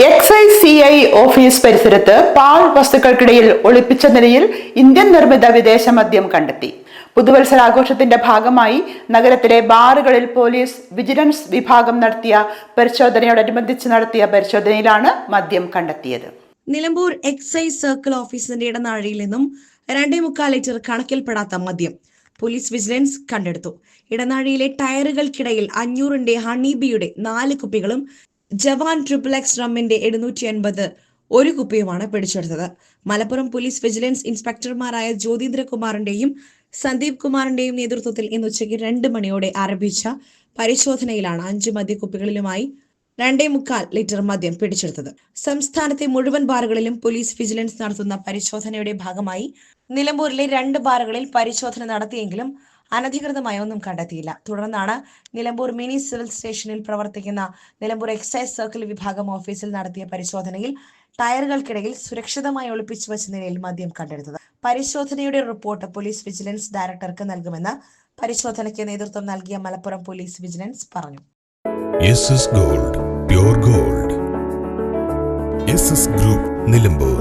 I C I office പരിസരത്ത് പാൽ വസ്തുക്കൾക്കിടയിൽ ഒളിപ്പിച്ച നിലയിൽ ഇന്ത്യൻ നിർമ്മിത വിദേശ മദ്യം കണ്ടെത്തി. പുതുവത്സരാഘോഷത്തിന്റെ ഭാഗമായി നഗരത്തിലെ ബാറുകളിൽ പോലീസ് വിജിലൻസ് വിഭാഗം നടത്തിയ പരിശോധനയോടനുബന്ധിച്ച് നടത്തിയ പരിശോധനയിലാണ് മദ്യം കണ്ടെത്തിയത്. നിലമ്പൂർ എക്സൈസ് സർക്കിൾ ഓഫീസിന്റെ ഇടനാഴിയിൽ നിന്നും രണ്ടേ മുക്കാൽ ലിറ്റർ കണക്കിൽപ്പെടാത്ത മദ്യം പോലീസ് വിജിലൻസ് കണ്ടെടുത്തു. ഇടനാഴിയിലെ ടയറുകൾക്കിടയിൽ അഞ്ഞൂറിന്റെ ഹണിബിയുടെ നാല് കുപ്പികളും ജവാൻ ട്രിപ്പിൾ എക്സ് റമ്മിന്റെ എഴുന്നൂറ്റി അൻപത് ഒരു കുപ്പിയുമാണ് പിടിച്ചെടുത്തത്. മലപ്പുറം പോലീസ് വിജിലൻസ് ഇൻസ്പെക്ടർമാരായ ജ്യോതീന്ദ്രകുമാറിന്റെയും സന്ദീപ് കുമാറിന്റെയും നേതൃത്വത്തിൽ ഇന്ന് ഉച്ചയ്ക്ക് രണ്ട് മണിയോടെ ആരംഭിച്ച പരിശോധനയിലാണ് അഞ്ച് മദ്യക്കുപ്പികളിലുമായി രണ്ടേ മുക്കാൽ ലിറ്റർ മദ്യം പിടിച്ചെടുത്തത്. സംസ്ഥാനത്തെ മുഴുവൻ ബാറുകളിലും പോലീസ് വിജിലൻസ് നടത്തുന്ന പരിശോധനയുടെ ഭാഗമായി നിലമ്പൂരിലെ രണ്ട് ബാറുകളിൽ പരിശോധന നടത്തിയെങ്കിലും അനധികൃതമായി ഒന്നും കണ്ടെത്തിയില്ല. തുടർന്നാണ് നിലമ്പൂർ മിനി സിവിൽ സ്റ്റേഷനിൽ പ്രവർത്തിക്കുന്ന നിലമ്പൂർ എക്സൈസ് സർക്കിൾ വിഭാഗം ഓഫീസിൽ നടത്തിയ പരിശോധനയിൽ ടയറുകൾക്കിടയിൽ സുരക്ഷിതമായി ഒളിപ്പിച്ചു വച്ച നിലയിൽ മദ്യം കണ്ടെടുത്തത്. പരിശോധനയുടെ റിപ്പോർട്ട് പോലീസ് വിജിലൻസ് ഡയറക്ടർക്ക് നൽകുമെന്ന് പരിശോധനയ്ക്ക് നേതൃത്വം നൽകിയ മലപ്പുറം പോലീസ് വിജിലൻസ് പറഞ്ഞു. Gold gold group Nilambur